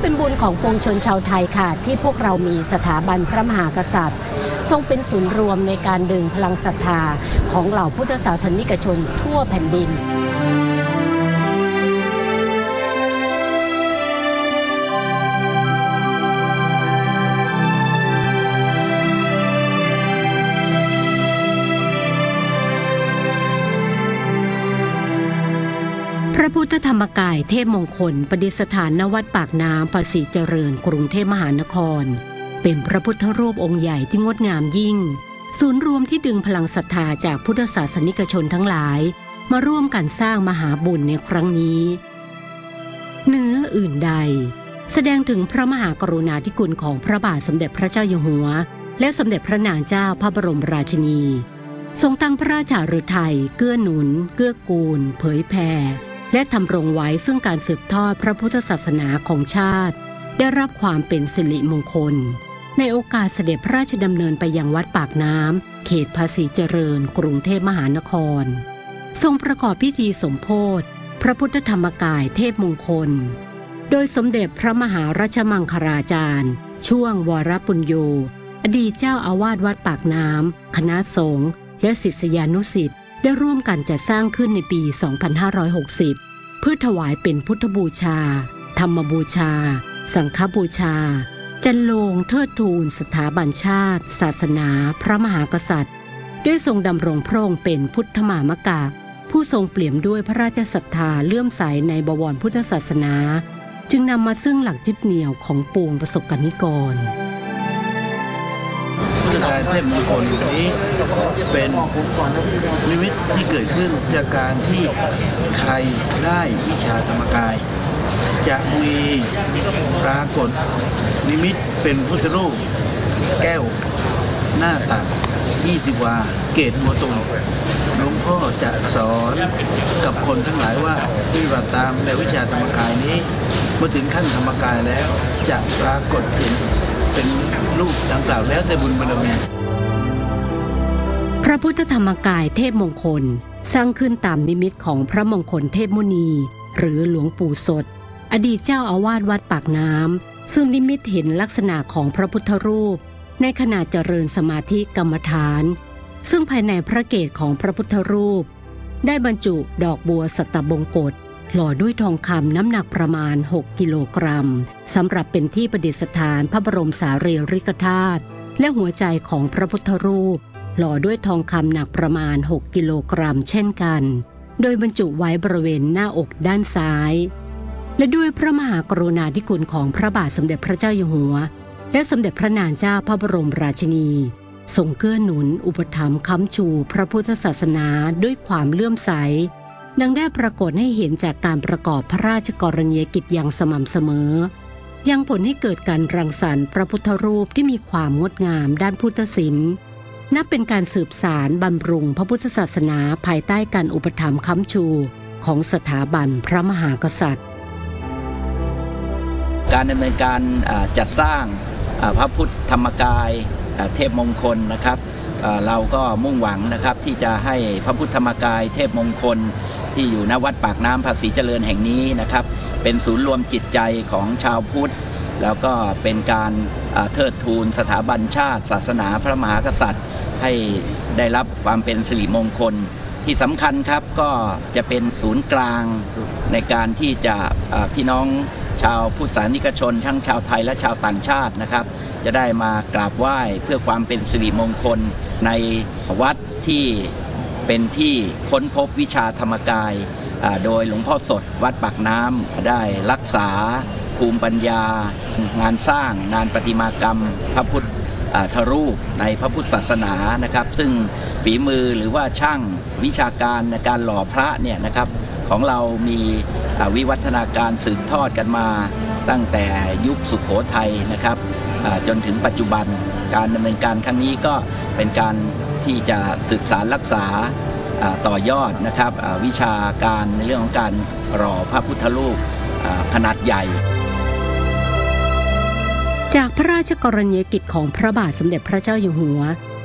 เป็นบุญของปวงชนชาวไทยค่ะ ที่พวกเรามีสถาบันพระมหากษัตริย์ ทรงเป็นศูนย์รวมในการดึงพลังศรัทธาของเหล่าพุทธศาสนิกชนทั่วแผ่นดิน ระพุทธธรรมกายเทพมงคลประดิษฐานณวัดปากน้ำภาษีเจริญกรุงเทพมหานคร เป็นพระพุทธรูปองค์ใหญ่ที่งดงามยิ่ง ศูนย์รวมที่ดึงพลังศรัทธาจากพุทธศาสนิกชนทั้งหลาย มาร่วมกันสร้างมหาบุญในครั้งนี้เนื้ออื่นใด แสดงถึงพระมหากรุณาธิคุณของพระบาทสมเด็จพระเจ้าอยู่หัว และสมเด็จพระนางเจ้าพระบรมราชินี ทรงตั้งพระราชาฤทัยเกื้อหนุน เกื้อกูล เผยแผ่ และทำรงไว้ซึ่งการสืบทอดพระพุทธศาสนาของชาติ ได้รับความเป็นสิริมงคล ในโอกาสเสด็จพระราชดำเนินไปยังวัดปากน้ำเขตภาษีเจริญ กรุงเทพมหานคร ทรงประกอบพิธีสมโพธิพระพุทธธรรมกายเทพมงคล โดยสมเด็จพระมหารัชมังคลาจารย์ ช่วงวรปุญโยอดีตเจ้าอาวาสวัดปากน้ำคณะสงฆ์และศิษยานุสิษย ได้ร่วมกันจัดสร้างขึ้นในปี 2560 เพื่อถวายเป็นพุทธบูชา ธรรมบูชา สังฆบูชา จันโลงเทิดทูนสถาบันชาติ ศาสนา พระมหากษัตริย์ ด้วยทรงดำรงพระองค์เป็นพุทธมามกะ ผู้ทรงเปี่ยมด้วยพระราชศรัทธาเลื่อมใสในบวรพุทธศาสนา จึงนำมาซึ่งหลักยึดเหนี่ยวของปวงประสบกนิกร พุทธกายเทพมงคลนี้เป็นนิมิตที่เกิดขึ้นจากการที่ใครได้วิชาธรรมกาย จะมีปรากฏนิมิตเป็นพุทธรูปแก้วหน้าตัก 20 วา เกตหัวตุงหลวงพ่อจะสอนกับคนทั้งหลายว่าปฏิบัติตามในวิชาธรรมกายนี้ เมื่อถึงขั้นธรรมกายแล้วจะปรากฏเห็น เป็นรูปดังกล่าวแล้วแต่บุญบารมี พระพุทธธรรมกายเทพมงคลสร้างขึ้นตามนิมิตของพระมงคลเทพมุนี หรือหลวงปู่สด อดีตเจ้าอาวาสวัดปากน้ำซึ่งนิมิตเห็นลักษณะของพระพุทธรูป ในขณะเจริญสมาธิกรรมฐาน ซึ่งภายในพระเกศของพระพุทธรูป ได้บรรจุดอกบัวสัตบงกฎ หล่อด้วยทองคำน้ำหนักประมาณ 6 กิโลกรัมสำหรับเป็นที่ประดิษฐานพระบรมสารีริกธาตุและหัวใจของพระพุทธรูป หล่อด้วยทองคำหนักประมาณ 6 กิโลกรัมเช่นกัน โดยบรรจุไว้บริเวณหน้าอกด้านซ้าย และด้วยพระมหากรุณาธิคุณของพระบาทสมเด็จพระเจ้าอยู่หัว และสมเด็จพระนางเจ้าพระบรมราชินีทรงเกื้อหนุน อุปถัมภ์ค้ำชู พระพุทธศาสนาด้วยความเลื่อมใส ดังได้ปรากฏให้เห็นจากการประกอบพระราชกรณียกิจอย่างสม่ำเสมอ ยังผลให้เกิดการรังสรรค์พระพุทธรูปที่มีความงดงามด้านพุทธศิลป์ นับเป็นการสืบสารบำรุงพระพุทธศาสนาภายใต้การอุปถัมภ์ค้ำชูของสถาบันพระมหากษัตริย์ การดำเนินการจัดสร้างพระพุทธธรรมกายเทพมงคลนะครับ เราก็มุ่งหวังนะครับที่จะให้พระพุทธมกายเทพมงคลที่อยู่ณวัดปากน้ำภาษีเจริญแห่งนี้นะครับ เป็นศูนย์รวมจิตใจของชาวพุทธ แล้วก็เป็นการเทิดทูนสถาบันชาติ ศาสนาพระมหากษัตริย์ ให้ได้รับความเป็นสิริมงคลที่สำคัญครับก็จะเป็นศูนย์กลางในการที่จะพี่น้อง ชาวพุทธศาสนิกชน ทั้งชาวไทยและชาวต่างชาตินะครับ จะได้มากราบไหว้เพื่อความเป็นสิริมงคลในวัดที่เป็นที่ค้นพบวิชาธรรมกาย โดยหลวงพ่อสดวัดปากน้ำได้รักษา ภูมิปัญญา งานสร้าง งานประติมากรรม พระพุทธทรูปในพระพุทธศาสนานะครับ ซึ่งฝีมือหรือว่าช่างวิชาการในการหล่อพระเนี่ยนะครับ ของเรามีวิวัฒนาการสืบทอดกันมา ตั้งแต่ยุคสุขโขทัยนะครับจนถึงปัจจุบันการดำเนินการครั้งนี้ก็เป็นการที่จะสืบสารรักษาต่อยอดนะครับวิชาการในเรื่องของการหล่อพระพุทธรูปขนาดใหญ่ จากพระราชกรณียกิจของพระบาทสมเด็จพระเจ้าอยู่หัว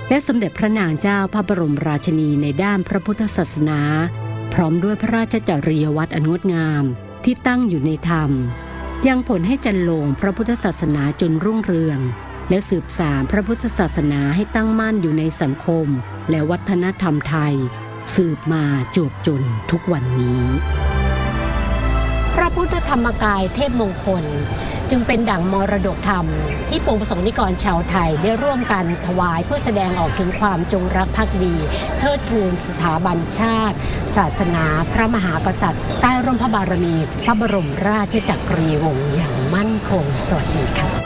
และสมเด็จพระนางเจ้าพระบรมราชินีในด้านพระพุทธศาสนา พร้อมด้วยพระราชจริยวัตรอันงดงามที่ตั้งอยู่ในธรรม ยังผลให้จันโลงพระพุทธศาสนาจนรุ่งเรือง และสืบสานพระพุทธศาสนาให้ตั้งมั่นอยู่ในสังคม และวัฒนธรรมไทย สืบมาจวบจนทุกวันนี้ พระพุทธธรรมกายเทพมงคล จึงเป็นดั่งมรดกธรรม ที่ปวงประสงค์นิกรชาวไทยได้ร่วมกันถวายเพื่อแสดงออกถึงความจงรักภักดี เทิดทูนสถาบันชาติ ศาสนา พระมหากษัตริย์ ใต้ร่มพระบารมี พระบรมราชจักรีวงศ์อย่างมั่นคงสวัสดีค่ะ